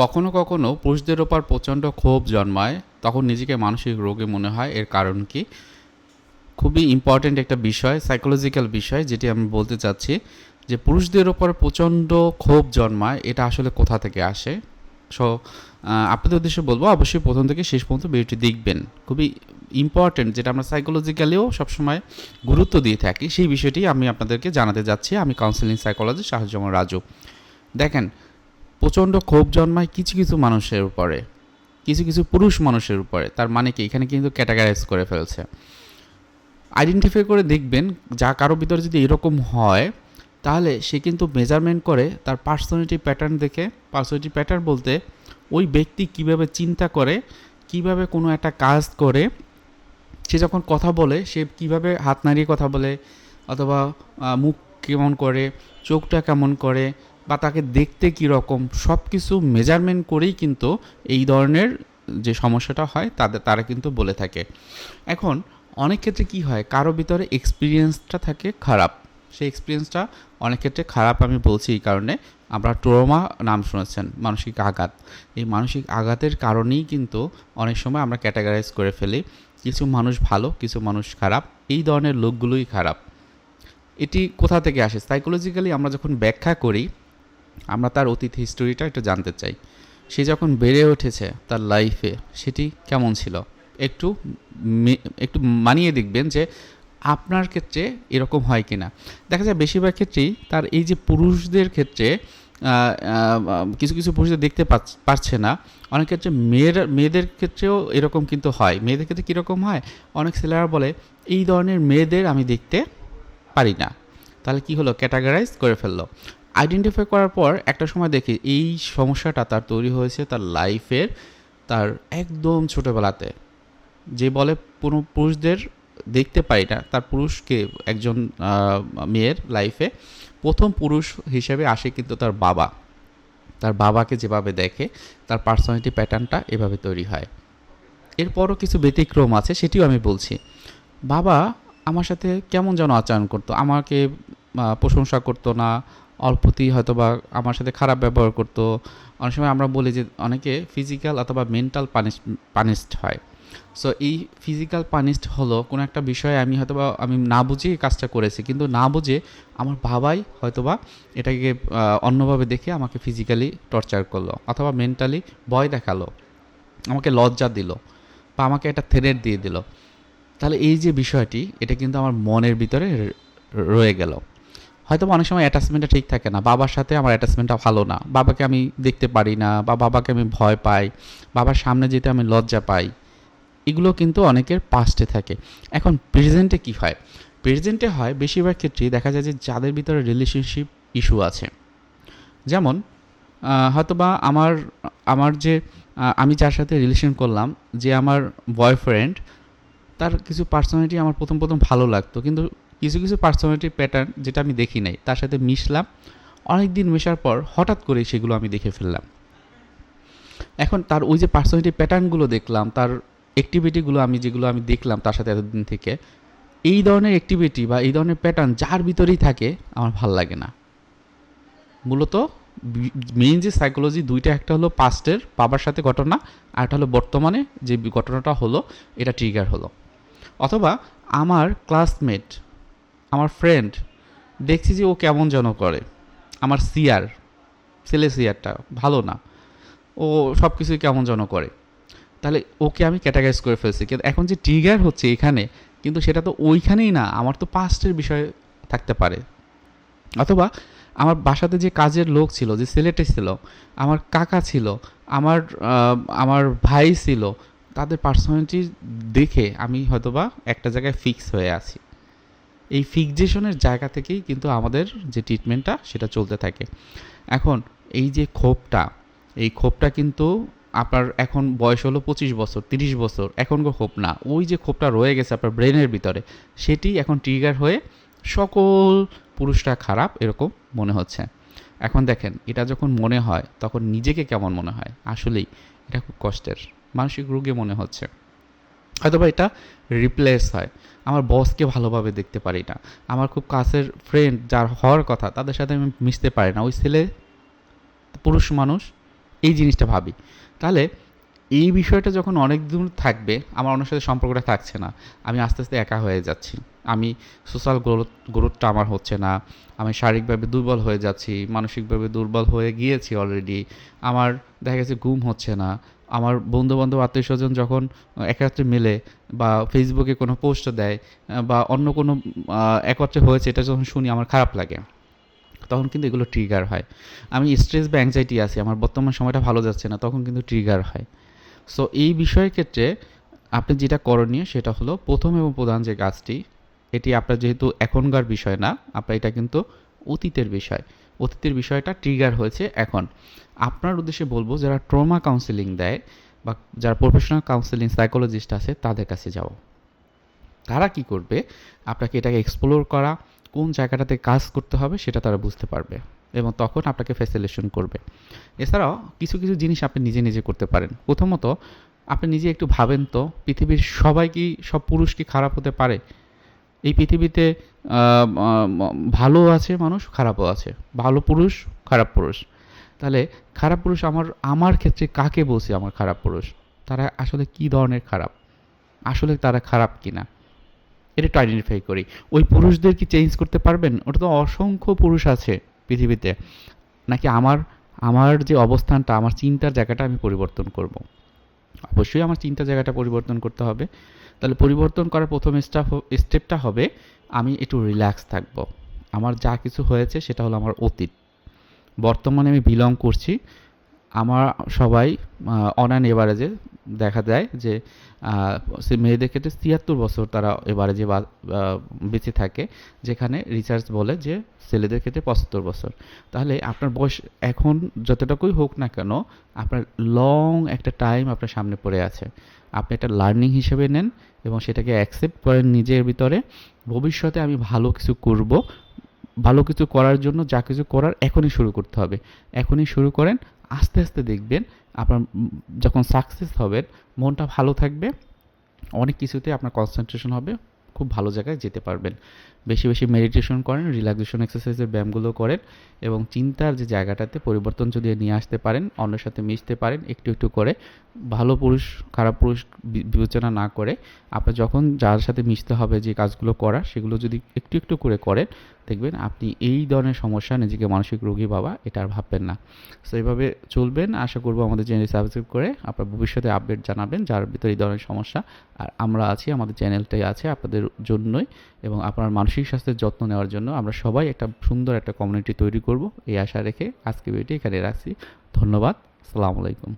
কখনো কখনো পুরুষদের ওপর প্রচণ্ড ক্ষোভ জন্মায়, তখন নিজেকে মানসিক রোগে মনে হয়। এর কারণ কি? খুবই ইম্পর্ট্যান্ট একটা বিষয় সাইকোলজিক্যাল বিষয়, যেটি আমি বলতে চাচ্ছি যে পুরুষদের ওপর প্রচণ্ড ক্ষোভ জন্মায়, এটা আসলে কোথা থেকে আসে? সো আপনাদের উদ্দেশ্যে বলব, অবশ্যই প্রথম থেকে শেষ পর্যন্ত ভিডিওটি দেখবেন। খুবই ইম্পর্ট্যান্ট যেটা আমরা সাইকোলজিক্যালিও সবসময় গুরুত্ব দিয়ে থাকি। সেই বিষয়টি আমি আপনাদেরকে জানাতে যাচ্ছি। আমি কাউন্সিলিং সাইকোলজিস্ট সাহায্যমন রাজু। দেখেন প্রচণ্ড ক্ষোভ জন্মায় কিছু কিছু মানুষের উপরে, কিছু কিছু পুরুষ মানুষের উপরে। তার মানে কি? এখানে কিন্তু ক্যাটাগরাইজ করে ফেলছে। আইডেন্টিফাই করে দেখবেন, যা কারও ভিতরে যদি এরকম হয়, তাহলে সে কিন্তু মেজারমেন্ট করে তার পার্সোনালিটি প্যাটার্ন দেখে। পার্সোনালিটি প্যাটার্ন বলতে ওই ব্যক্তি কীভাবে চিন্তা করে, কীভাবে কোনো একটা কাজ করে, সে যখন কথা বলে, সে কীভাবে হাত নাড়িয়ে কথা বলে, অথবা মুখ কেমন করে, চোখটা কেমন করে বা তাকে দেখতে কীরকম সব কিছু মেজারমেন্ট করেই কিন্তু এই ধরনের যে সমস্যাটা হয় তাদের তারা কিন্তু বলে থাকে। এখন অনেক ক্ষেত্রে কি হয়, কারও ভিতরে এক্সপিরিয়েন্সটা থাকে খারাপ। সেই এক্সপিরিয়েন্সটা অনেক ক্ষেত্রে খারাপ আমি বলছি এই কারণে। আমরা ট্রমা নাম শুনেছেন, মানসিক আঘাত। এই মানসিক আঘাতের কারণেই কিন্তু অনেক সময় আমরা ক্যাটাগরাইজ করে ফেলি, কিছু মানুষ ভালো, কিছু মানুষ খারাপ, এই ধরনের লোকগুলোই খারাপ। এটি কোথা থেকে আসে? সাইকোলজিক্যালি আমরা যখন ব্যাখ্যা করি আমরা তার অতীত হিস্টোরিটা একটু জানতে চাই। সে যখন বেড়ে উঠেছে তার লাইফে সেটি কেমন ছিল? একটু একটু মানিয়ে দেখবেন যে আপনার ক্ষেত্রে এরকম হয় কি না দেখা যায় বেশিরভাগ ক্ষেত্রেই তার এই যে পুরুষদের ক্ষেত্রে কিছু কিছু পুরুষদের দেখতে পারছে না। অনেক ক্ষেত্রে মেয়ের, মেয়েদের ক্ষেত্রেও এরকম কিন্তু হয়। মেয়েদের ক্ষেত্রে কীরকম হয়? অনেক ছেলেরা বলে, এই ধরনের মেয়েদের আমি দেখতে পারি না। তাহলে কি হলো? ক্যাটাগরাইজ করে ফেলল। আইডেন্টিফাই করার পর একটা সময় দেখি এই সমস্যাটা তার তৈরি হয়েছে তার লাইফের তার একদম ছোটোবেলাতে। যে বলে কোনো পুরুষদের দেখতে পাই না, তার পুরুষকে একজন মেয়ের লাইফে প্রথম পুরুষ হিসেবে আসে কিন্তু তার বাবা। তার বাবাকে যেভাবে দেখে, তার পার্সোনালিটি প্যাটার্নটা এভাবে তৈরি হয়। এরপরও কিছু ব্যতিক্রম আছে, সেটিও আমি বলছি। বাবা আমার সাথে কেমন যেন আচরণ করতো, আমাকে প্রশংসা করতো না অল্পতেই হয়তো বা আমার সাথে খারাপ ব্যবহার করতো। অনেক সময় আমরা বলি যে অনেকে ফিজিক্যাল অথবা মেন্টাল পানিশ পানিশড হয়। সো এই ফিজিক্যাল পানিশড হলো কোনো একটা বিষয়ে আমি হয়তোবা আমি না বুঝে কাজটা করেছি। কিন্তু না বুঝে আমার বাবাই হয়তোবা এটাকে অন্যভাবে দেখে আমাকে ফিজিক্যালি টর্চার করল অথবা মেন্টালি ভয় দেখাল। আমাকে লজ্জা দিল বা আমাকে একটা থ্রেট দিয়ে দিল। তাহলে এই যে বিষয়টি, এটা কিন্তু আমার মনের ভিতরে রয়ে গেল। হয়তো অনেক সময় অ্যাটাচমেন্টটা ঠিক থাকে না। বাবার সাথে আমার অ্যাটাচমেন্টটা ভালো না। বাবাকে আমি দেখতে পারি না বা বাবাকে আমি ভয় পাই। বাবার সামনে যেতে আমি লজ্জা পাই। এগুলো কিন্তু অনেকের পাস্টে থাকে। এখন প্রেজেন্টে কি হয়? প্রেজেন্টে হয় বেশিরভাগ ক্ষেত্রেই দেখা যায় যে যাদের ভিতরে রিলেশনশিপ ইস্যু আছে। যেমন হয়তোবা আমার আমার যে আমি যার সাথে রিলেশন করলাম, যে আমার বয়ফ্রেন্ড তার কিছু পার্সোনালিটি আমার প্রথম প্রথম ভালো লাগতো। কিন্তু কিছু কিছু পার্সোনালিটি প্যাটার্ন যেটা আমি দেখি নাই, তার সাথে মিশলাম। অনেক দিন মেশার পর হঠাৎ করে সেগুলো আমি দেখে ফেললাম। এখন তার ওই যে পার্সোনালিটি প্যাটার্নগুলো দেখলাম, তার অ্যাক্টিভিটিগুলো আমি যেগুলো আমি দেখলাম তার সাথে এতদিন থেকে, এই ধরনের অ্যাক্টিভিটি বা এই ধরনের প্যাটার্ন যার ভিতরেই থাকে আমার ভালো লাগে না। মূলত মেইন যে সাইকোলজি দুইটা, একটা হলো পাস্টের বাবার সাথে ঘটনা, আর একটা হলো বর্তমানে যে ঘটনাটা হলো, এটা ট্রিগার হলো। অথবা আমার ক্লাসমেট আমার ফ্রেন্ড দেখছি যে ও কেমন যেন করে। আমার সিয়ার ছেলে সিয়ারটা ভালো না। ও সব কিছুই কেমন যেন করে। তাহলে ওকে আমি ক্যাটাগরাইজ করে ফেলছি। কিন্তু এখন যে ট্রিগার হচ্ছে এখানে, কিন্তু সেটা তো ওইখানেই না, আমার তো পাস্টের বিষয় থাকতে পারে। অথবা আমার বাসাতে যে কাজের লোক ছিল, যে ছেলেটা ছিল, আমার কাকা ছিল, আমার আমার ভাই ছিল, তাদের পার্সোনালিটি দেখে আমি হয়তোবা একটা জায়গায় ফিক্স হয়ে আছি। এই ফিক্সেশনের জায়গা থেকেই কিন্তু আমাদের যে ট্রিটমেন্টটা সেটা চলতে থাকে। এখন এই যে ক্ষোভটা, এই ক্ষোভটা কিন্তু আপনার এখন বয়স হলো পঁচিশ বছর, তিরিশ বছর, এখনকার ক্ষোভ না। ওই যে ক্ষোভটা রয়ে গেছে আপনার ব্রেনের ভিতরে, সেটি এখন ট্রিগার হয়ে সকল পুরুষরা খারাপ এরকম মনে হচ্ছে। এখন দেখেন, এটা যখন মনে হয়, তখন নিজেকে কেমন মনে হয়? আসলেই এটা খুব কষ্টের, মানসিক রোগে মনে হচ্ছে। হয়তোবা এটা রিপ্লেস হয়। আমার বসকে ভালোভাবে দেখতে পারি না। আমার খুব কাছের ফ্রেন্ড যার হওয়ার কথা, তাদের সাথে আমি মিশতে পারি না। ওই ছেলে, পুরুষ মানুষ, এই জিনিসটা ভাবি। তাহলে এই বিষয়টা যখন অনেক দূর থাকবে, আমার অন্যের সাথে সম্পর্কটা থাকছে না। আমি আস্তে আস্তে একা হয়ে যাচ্ছি। আমি সোশ্যাল গ্রোথ, গ্রোথটা আমার হচ্ছে না। আমি শারীরিকভাবে দুর্বল হয়ে যাচ্ছি, মানসিকভাবে দুর্বল হয়ে গিয়েছি অলরেডি আমার দেখা গেছে ঘুম হচ্ছে না। আমার বন্ধু বান্ধব আত্মীয় স্বজন যখন একত্রে মেলে বা ফেসবুকে কোনো পোস্ট দেয় বা অন্য কোনো একত্রে হয়েছে, এটা যখন শুনি আমার খারাপ লাগে। তখন কিন্তু এগুলো ট্রিগার হয়। আমি স্ট্রেস বা অ্যাংজাইটি আছি, আমার বর্তমান সময়টা ভালো যাচ্ছে না, তখন কিন্তু ট্রিগার হয়। সো এই বিষয়ের ক্ষেত্রে আপনি যেটা করণীয় সেটা হলো প্রথম এবং প্রধান যে কাজটি, এটি আপনার যেহেতু এখনকার বিষয় না, আপনার এটা কিন্তু অতীতের বিষয়। অতীতের বিষয়টা ট্রিগার হয়েছে এখন। আপনার উদ্দেশ্যে বলব, যারা ট্রমা কাউন্সেলিং দেয় বা যারা প্রফেশনাল কাউন্সেলিং সাইকোলজিস্ট আছে, তাদের কাছে যাও। তারা কি করবে? আপনাকে এটাকে এক্সপ্লোর করা, কোন জায়গাটাতে কাজ করতে হবে সেটা তারা বুঝতে পারবে। এবং তখন আপনাকে ফ্যাসিলেশন করবে। এছাড়াও কিছু কিছু জিনিস আপনি নিজে নিজে করতে পারেন। প্রথমত, আপনি নিজে একটু ভাবেন তো, পৃথিবীর সবাই কি সব পুরুষ কি খারাপ হতে পারে? এই পৃথিবীতে ভালো আছে মানুষ, খারাপও আছে। ভালো পুরুষ, খারাপ পুরুষ। তাহলে খারাপ পুরুষ আমার আমার ক্ষেত্রে কাকে বলছি আমার খারাপ পুরুষ? তারা আসলে কি ধরনের খারাপ? আসলে তারা খারাপ কিনা? এটা একটু আইডেন্টিফাই করি। ওই পুরুষদের কি চেঞ্জ করতে পারবেন? ওটা তো অসংখ্য পুরুষ আছে। পৃথিবীতে, নাকি আমার আমার যে অবস্থানটা, আমার চিন্তার জায়গাটা আমি পরিবর্তন করব? অবশ্যই আমার চিন্তা জায়গাটা পরিবর্তন করতে হবে। তাহলে পরিবর্তন করার প্রথম স্টাফ স্টেপটা হবে, আমি একটু রিল্যাক্স থাকব। আমার যা কিছু হয়েছে, সেটা হলো আমার অতীত। বর্তমানে আমি বিলং করছি। আমার সবাই অন অ্যান এভারেজে দেখা যায় যে মেয়েদের ক্ষেত্রে তিয়াত্তর বছর তারা এবারে যে বেঁচে থাকে, যেখানে রিসার্চ বলে যে ছেলেদের ক্ষেত্রে পঁচাত্তর বছর। তাহলে আপনার বয়স এখন যতটুকুই হোক না কেন, আপনার লং একটা টাইম আপনার সামনে পড়ে আছে। আপনি একটা লার্নিং হিসেবে নেন এবং সেটাকে অ্যাকসেপ্ট করেন নিজের ভিতরে। ভবিষ্যতে আমি ভালো কিছু করব, ভালো কিছু করার জন্য যা কিছু করার এখনই শুরু করতে হবে। এখনই শুরু করেন আস্তে আস্তে দেখবেন আপনার যখন সাকসেস হবেন মনটা ভালো থাকবে, অনেক কিছুতে আপনার কনসেন্ট্রেশন হবে, খুব ভালো জায়গায় যেতে পারবেন। বেশি বেশি মেডিটেশন করেন রিল্যাক্সেশন এক্সারসাইজের ব্যায়ামগুলো করেন এবং চিন্তার যে জায়গাটাতে পরিবর্তন যদি নিয়ে আসতে পারেন, অন্যের সাথে মিশতে পারেন, একটু একটু করে, ভালো পুরুষ, খারাপ পুরুষ বিবেচনা না করে আপনার যখন যার সাথে মিশতে হবে, যে কাজগুলো করা সেগুলো যদি একটু একটু করে করেন, দেখবেন আপনি এই ধরনের সমস্যা নিজেকে মানসিক রোগী বাবা, এটা আর ভাববেন না। সো এইভাবে চলবেন। আশা করব আমাদের চ্যানেল সাবস্ক্রাইব করে আপনার ভবিষ্যতে আপডেট জানাবেন, যার ভিতরে এই ধরনের সমস্যা, আর আমরা আছি, আমাদের চ্যানেলটাই আছে আপনাদের জন্যই এবং আপনার মানসিক স্বাস্থ্যের যত্ন নেওয়ার জন্য আমরা সবাই একটা সুন্দর একটা কমিউনিটি তৈরি করব। এই আশা রেখে আজকে ভিডিওটি এখানে রাখছি। ধন্যবাদ। আসসালামু আলাইকুম।